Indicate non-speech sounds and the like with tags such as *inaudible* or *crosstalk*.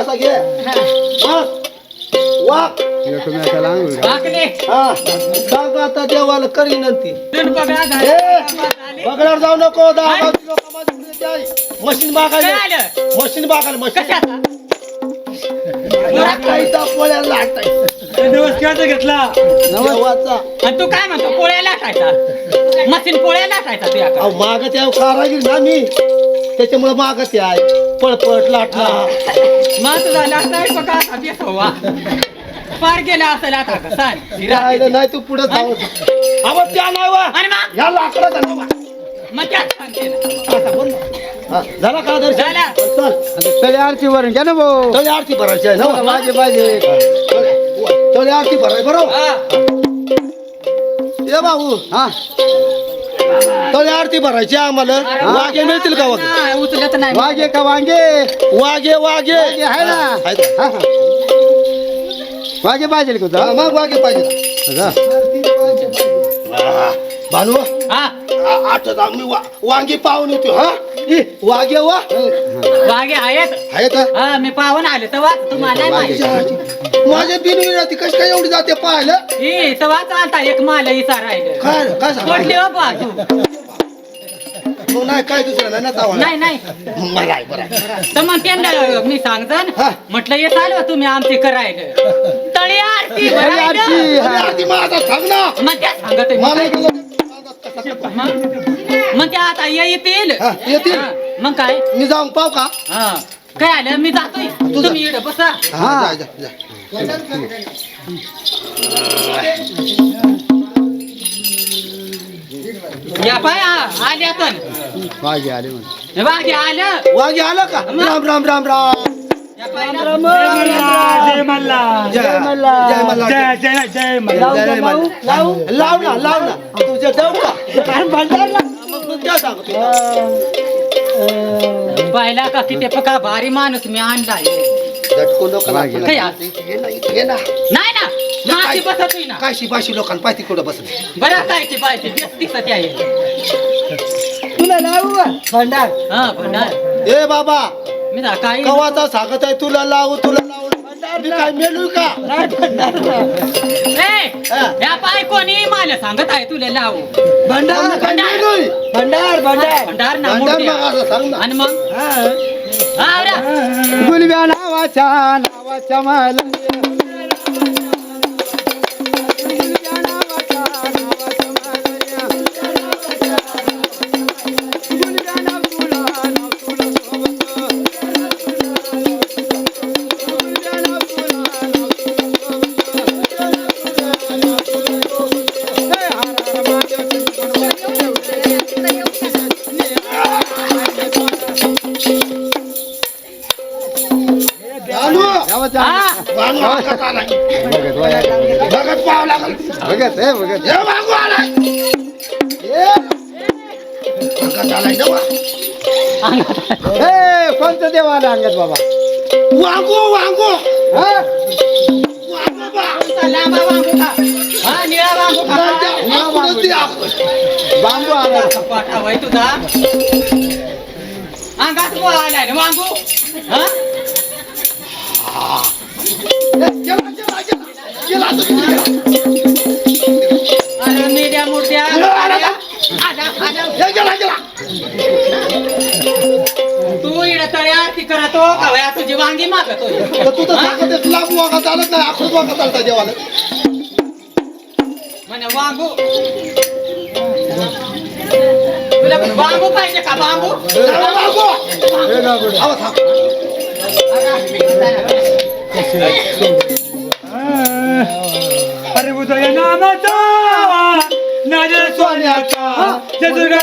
असा घे. बस. वाक एकमेकाला आंघोळ घाल. वाकले हा. सांग आता देवाला करी नंती. झाले बगड्यावर जाऊ नको दहा. मशीन काय बागायला आलं? मशीन बागायला मशीन. कशाचा लाटायचा पोळ्या लाटायचा. नमस्कार घेतला. देवाचा. आणि तू काय म्हणतो पोळ्या लाटायचा? मशीन पोळ्या लाटायचा तुझ्या अहो मागत आहे कारागीर ना मी. त्याच्यामुळे मागत आहे. पळपट लाटला. बघा असा बेसवा पार गेला असेल आता राहिलं नाही तू पुढे जाऊ त्या नाही वा आणि मग? ह्या लाकडाचा नाव आहे. मग त्यात सांगते ना. असा बोल ना. झाला का दर्शन झाला. चल. तरी आरती वरून घ्या ना भाऊ. तळी आरती भरायची आहे ना? माझे पाहिजे तळी आरती भराय बरोबर? हा. ए बाबू हा. तळी आरती भरायची आम्हाला. वाघे मिळतील का नाही, उचलत नाही. वांगे का वांगे? वाघे वाघे. वाघे आहे ना. हा, हा. वांगे पाहिजे का हा, मग वाघे पाहिजे. भानू हा. आ- आठ जा, मी वा- वांगी पाहून येतो हा. ई, वाघे वा. वागे आहेत? आहे का हा मी पाहून आले तेव्हा. तुम्हाला नाही माहिती. माझे बिनविन राहते कशी काय एवढी जाते पाहिलं ही तेव्हा चालता एक माल इसा राहिलं. काय रे, हो तू. मग नाही काय दुसरं नाही ना नाही नाही. मला आहे, बरं. आहे. तर मग त्यांना मी सांगतन हा. म्हटलं हे चालू तुम्ही आमची करायला. *laughs* तळी आरती भरायला. आरती. अरे आरती माझा सांग ना. मग त्या सांगत मला एक? मग? मग त्या आता ये येतील. हा, येतील. हा, मग काय? मी जाऊन पाव का? हा. काय आलं? मी जातोय. जा. तुम्ही इकडे बसा. हा जा, जा, जा. या पाय. हा, आल्या पण वाघे आले हे हे आलं. वाघे आलं का? राम राम राम राम. जय जय जय जय जय जय जय लाव ना. लाव ना तुझ्या जाऊ का मग तू सांगतो पाहिला का किती पका भारी माणूस मी आणला लोकांना ये ना, नाही ना माती बसत ना काय शिपाशी लोकांना पाहिजे कुठं बसत बरं काय ते पाहिजे दिसत आहे तुला लावू भंडार हा भंडार ए बाबा मी काय कवाचा सांगत आहे तुला लावू तुला लावू. मी काय मेलू का? या पाय कोणी मला सांगत आहे तुला लावू? भंडार भंडार. भंडार भंडार. भंडार ना भंडार मग असं सांग ना. आणि मग? हा. गुलब्या नावाच्या नावाच्या मला हा भानू हातात आलाय. बघत वया. बघत पाहावं लागल बघत हे बघत हे वांगू आलाय हे. बघत आलाय ना वा. हे कोणतं देव आलं अंगात बाबा वांगू वांगू हा? वांगू बा. लांबा वांगू खा. हा निळा वांगू खा. नाही, ते आखूनच ते आखून. बांबू आला पाठा होय तुझा अंगात बोळ आलाय ना वांगू हा गेला, गेला, गेला. गेला आता किती गेला. अरे मेल्या मूर्त्या गेला, आला का? आला, आला. हे गेला, गेला. तू इकडे तळ्या आरती करतो का वया तुझी वांगी मागतोय तर तू तर सांगत आहेस, लांब वागा चालत नाही आखूड वागा चालता देवाला म्हणे वांगू तुला बांबू पाहिजे का बांबू चला, वांगू. अरे उदय नामाचा नाद सोन्याचा चतुर